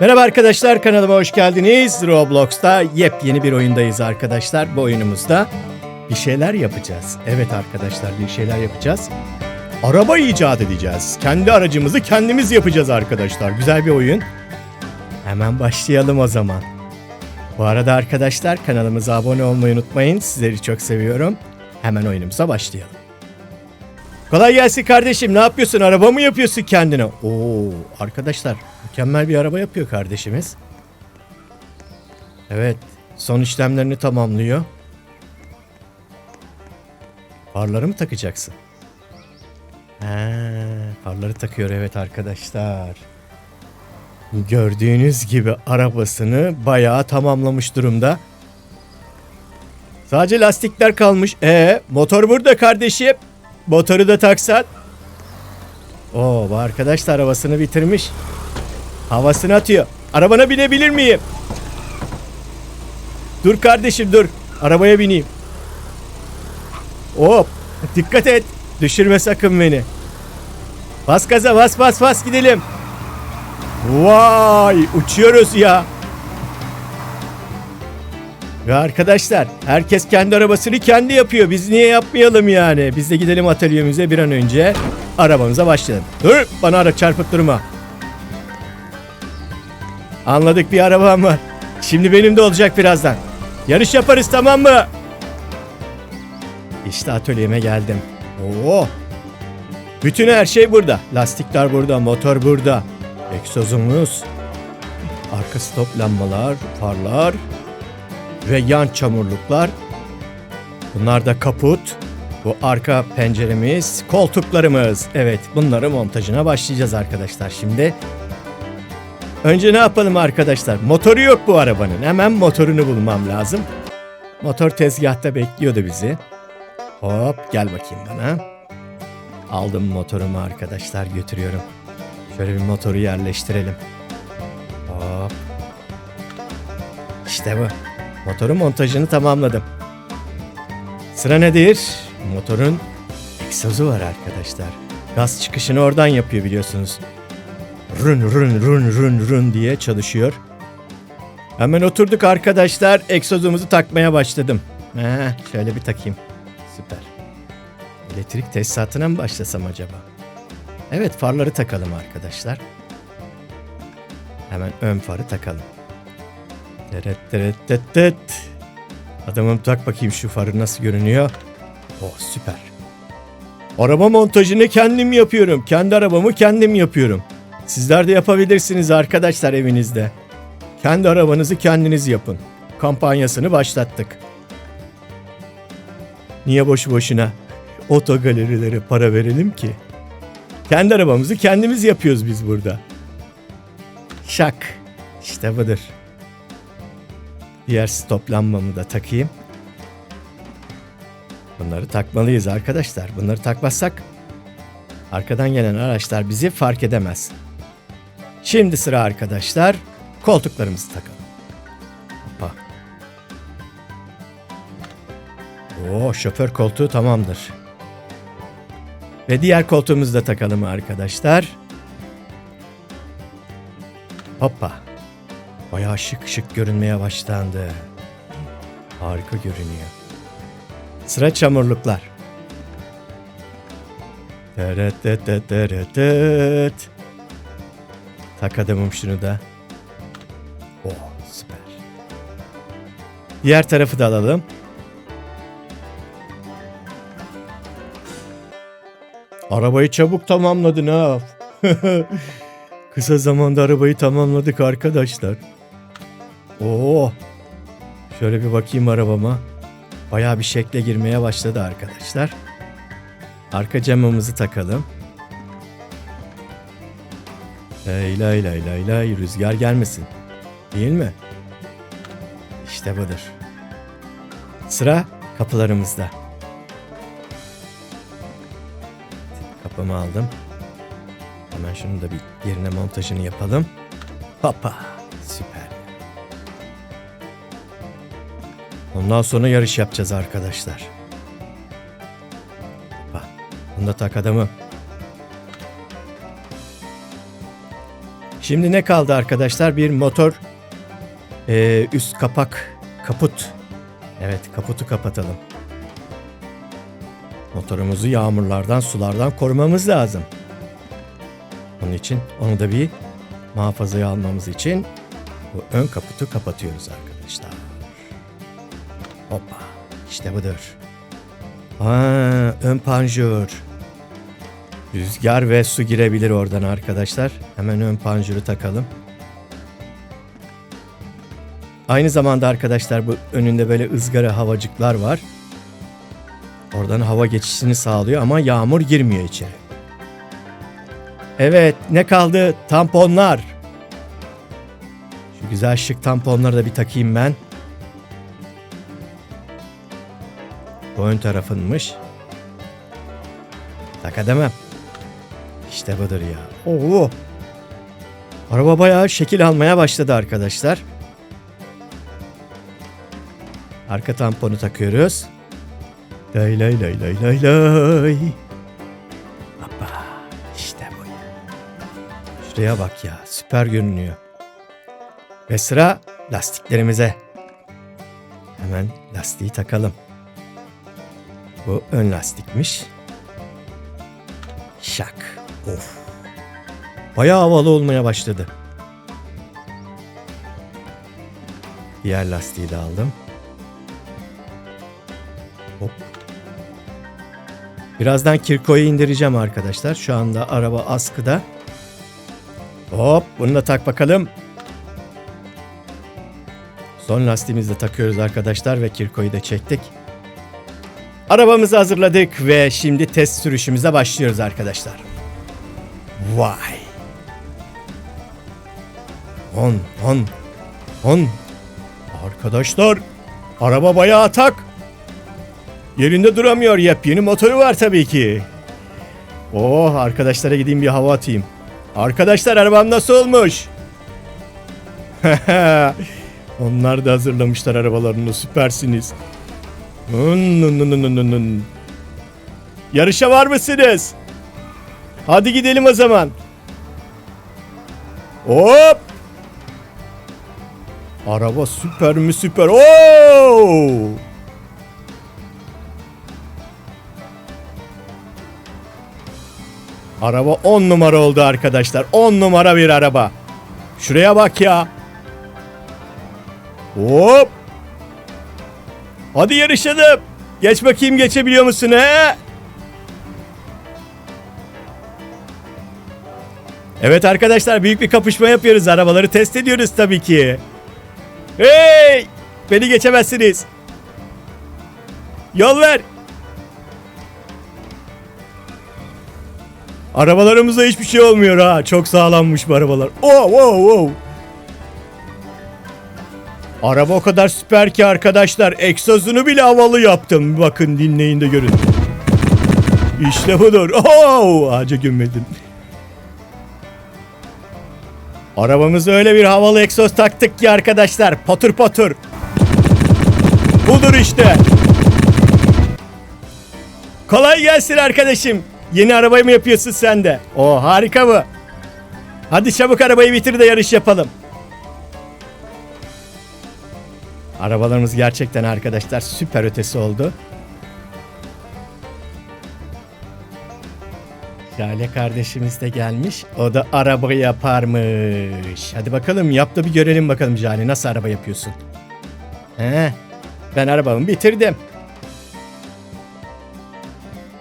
Merhaba arkadaşlar kanalıma hoş geldiniz. Roblox'ta yepyeni bir oyundayız arkadaşlar. Bu oyunumuzda bir şeyler yapacağız. Evet arkadaşlar bir şeyler yapacağız. Araba icat edeceğiz. Kendi aracımızı kendimiz yapacağız arkadaşlar. Güzel bir oyun. Hemen başlayalım o zaman. Bu arada arkadaşlar kanalımıza abone olmayı unutmayın. Sizleri çok seviyorum. Hemen oyunumuza başlayalım. Kolay gelsin kardeşim. Ne yapıyorsun? Araba mı yapıyorsun kendine? Oo, arkadaşlar mükemmel bir araba yapıyor kardeşimiz. Evet, son işlemlerini tamamlıyor. Farları mı takacaksın? He, farları takıyor evet arkadaşlar. Gördüğünüz gibi arabasını bayağı tamamlamış durumda. Sadece lastikler kalmış. E motor burada kardeşim. Motoru da taksan. Oo bu arkadaş da arabasını bitirmiş. Havasını atıyor. Arabana binebilir miyim? Dur kardeşim dur. Arabaya bineyim. Hop. Dikkat et. Düşürme sakın beni. Bas gaza bas bas bas gidelim. Vay uçuyoruz ya. Ve arkadaşlar herkes kendi arabasını kendi yapıyor. Biz niye yapmayalım yani? Biz de gidelim atölyemize bir an önce arabamıza başlayalım. Dur bana ara çarpıp durma. Anladık bir arabam var. Şimdi benim de olacak birazdan. Yarış yaparız tamam mı? İşte atölyeme geldim. Oo. Bütün her şey burada. Lastikler burada, motor burada. Egzozumuz, arka stop lambalar, farlar, ve yan çamurluklar. Bunlar da kaput. Bu arka penceremiz, koltuklarımız. Evet, bunları montajına başlayacağız arkadaşlar şimdi. Önce ne yapalım arkadaşlar? Motoru yok bu arabanın. Hemen motorunu bulmam lazım. Motor tezgahta bekliyordu bizi. Hop gel bakayım bana. Aldım motorumu arkadaşlar götürüyorum. Şöyle bir motoru yerleştirelim. Hop. İşte bu. Motorun montajını tamamladım. Sıra nedir? Motorun egzozu var arkadaşlar. Gaz çıkışını oradan yapıyor biliyorsunuz. Run run run run run diye çalışıyor. Hemen oturduk arkadaşlar. Egzozumuzu takmaya başladım. Heh, şöyle bir takayım. Süper. Elektrik tesisatına mı başlasam acaba? Evet farları takalım arkadaşlar. Hemen ön farı takalım. Teret teret tet tet. Adamım tak bakayım şu farı nasıl görünüyor. Oh süper. Araba montajını kendim yapıyorum. Kendi arabamı kendim yapıyorum. Sizler de yapabilirsiniz arkadaşlar evinizde. Kendi arabanızı kendiniz yapın. Kampanyasını başlattık. Niye boşu boşuna otogalerilere para verelim ki? Kendi arabamızı kendimiz yapıyoruz biz burada. Şak. İşte budur. Diğer stop da takayım. Bunları takmalıyız arkadaşlar. Bunları takmazsak arkadan gelen araçlar bizi fark edemez. Şimdi sıra arkadaşlar koltuklarımızı takalım. Hoppa. Oo, şoför koltuğu tamamdır. Ve diğer koltuğumuzu da takalım arkadaşlar. Hoppa. Bayağı şık şık görünmeye başlandı. Harika görünüyor. Sıra çamurluklar. Tak adamım şunu da. Oh süper. Diğer tarafı da alalım. Arabayı çabuk tamamladın ha. Kısa zamanda arabayı tamamladık arkadaşlar. Oo. Şöyle bir bakayım arabama. Bayağı bir şekle girmeye başladı arkadaşlar. Arka camımızı takalım. Lay lay lay lay lay rüzgar gelmesin. Değil mi? İşte budur. Sıra kapılarımızda. Kapımı aldım. Hemen şunu da bir yerine montajını yapalım. Hoppa. Süper. Ondan sonra yarış yapacağız arkadaşlar. Hoppa. Bunu da tak adamı. Şimdi ne kaldı arkadaşlar? Bir motor ee, üst kapak kaput. Evet kaputu kapatalım. Motorumuzu yağmurlardan sulardan korumamız lazım. Onun için onu da bir muhafazaya almamız için bu ön kaputu kapatıyoruz arkadaşlar. Hoppa işte budur. Aa, ön panjur. Rüzgar ve su girebilir oradan arkadaşlar. Hemen ön panjuru takalım. Aynı zamanda arkadaşlar bu önünde böyle ızgara havacıklar var. Oradan hava geçişini sağlıyor ama yağmur girmiyor içeri. Evet ne kaldı? Tamponlar. Şu güzel şık tamponları da bir takayım ben. Bu ön tarafınmış. Tak edemem. İşte budur ya. Oo. Araba bayağı şekil almaya başladı arkadaşlar. Arka tamponu takıyoruz. Lay lay lay lay lay lay. Hoppa. İşte bu ya. Şuraya bak ya. Süper görünüyor. Ve sıra lastiklerimize. Hemen lastiği takalım. Bu ön lastikmiş. Şak. Of. Bayağı havalı olmaya başladı. Diğer lastiği de aldım. Hop. Birazdan kirkoyu indireceğim arkadaşlar. Şu anda araba askıda. Hop bunu da tak bakalım. Son lastiğimizi de takıyoruz arkadaşlar ve kirkoyu da çektik. Arabamızı hazırladık ve şimdi test sürüşümüze başlıyoruz arkadaşlar. Vay. 10 10 10 Arkadaşlar araba bayağı atak. Yerinde duramıyor. Yepyeni motoru var tabii ki. Oh arkadaşlara gideyim bir hava atayım. Arkadaşlar arabam nasıl olmuş? Onlar da hazırlamışlar arabalarını süpersiniz. Yarışa var mısınız? Hadi gidelim o zaman. Hop! Araba süper mi süper. Oo! Araba 10 numara oldu arkadaşlar. 10 numara bir araba. Şuraya bak ya. Hop! Hadi yarışalım. Geç bakayım geçebiliyor musun he? Evet arkadaşlar büyük bir kapışma yapıyoruz. Arabaları test ediyoruz tabii ki. Hey! Beni geçemezsiniz. Yol ver. Arabalarımıza hiçbir şey olmuyor ha. Çok sağlammış bu arabalar. Oh, wow, wow. Araba o kadar süper ki arkadaşlar. Egzozunu bile havalı yaptım. Bakın dinleyin de görün. İşte budur. Oh, ağaca gömmedim. Arabamıza öyle bir havalı egzoz taktık ki arkadaşlar. Patır patır. Budur işte. Kolay gelsin arkadaşım. Yeni arabayı mı yapıyorsun sen de? O harika bu. Hadi çabuk arabayı bitir de yarış yapalım. Arabalarımız gerçekten arkadaşlar süper ötesi oldu. Şale kardeşimiz de gelmiş. O da araba yaparmış. Hadi bakalım yap da bir görelim bakalım Jale nasıl araba yapıyorsun. He, ben arabamı bitirdim.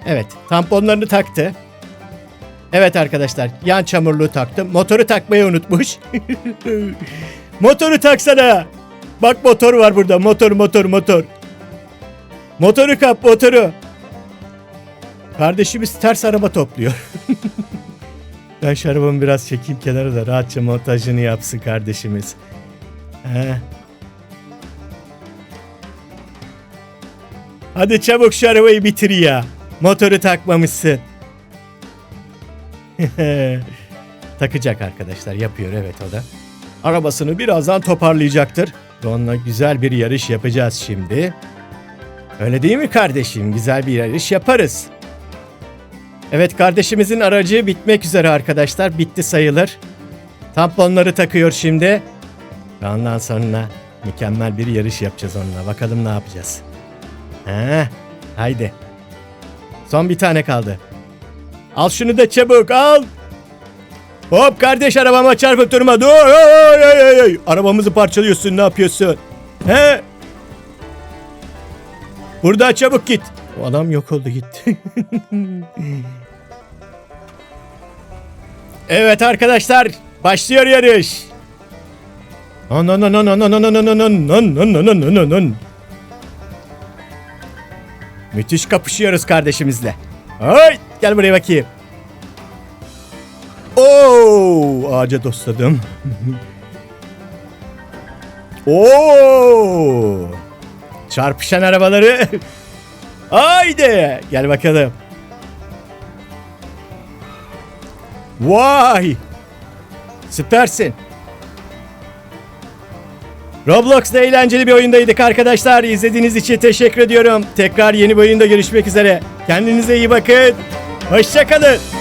Evet tamponlarını taktı. Evet arkadaşlar yan çamurluğu taktım. Motoru takmayı unutmuş. Motoru taksana. Bak motor var burada. Motor motor motor. Motoru kap motoru. Kardeşimiz ters araba topluyor. ben şu arabamı biraz çekeyim kenara da rahatça montajını yapsın kardeşimiz. He. Hadi çabuk şu arabayı bitir ya. Motoru takmamışsın. Takacak arkadaşlar yapıyor evet o da. Arabasını birazdan toparlayacaktır. Ve Onunla güzel bir yarış yapacağız şimdi. Öyle değil mi kardeşim? Güzel bir yarış yaparız. Evet kardeşimizin aracı bitmek üzere arkadaşlar. Bitti sayılır. Tamponları takıyor şimdi. Ve ondan sonra mükemmel bir yarış yapacağız onunla. Bakalım ne yapacağız. He, haydi. Son bir tane kaldı. Al şunu da çabuk al. Hop kardeş arabama çarpıp durma. Dur. Oy, oy, oy. Arabamızı parçalıyorsun ne yapıyorsun? He? Burada çabuk git. O adam yok oldu gitti. evet arkadaşlar başlıyor yarış. An an an an an an an an an an an an an an an an. Müthiş kapışıyoruz kardeşimizle. Ay gel buraya bakayım. Oo ağaca dosladım. Oo çarpışan arabaları. Haydi gel bakalım. Vay süpersin. Roblox'ta eğlenceli bir oyundaydık arkadaşlar. İzlediğiniz için teşekkür ediyorum. Tekrar yeni bir oyunda görüşmek üzere. Kendinize iyi bakın. Hoşçakalın.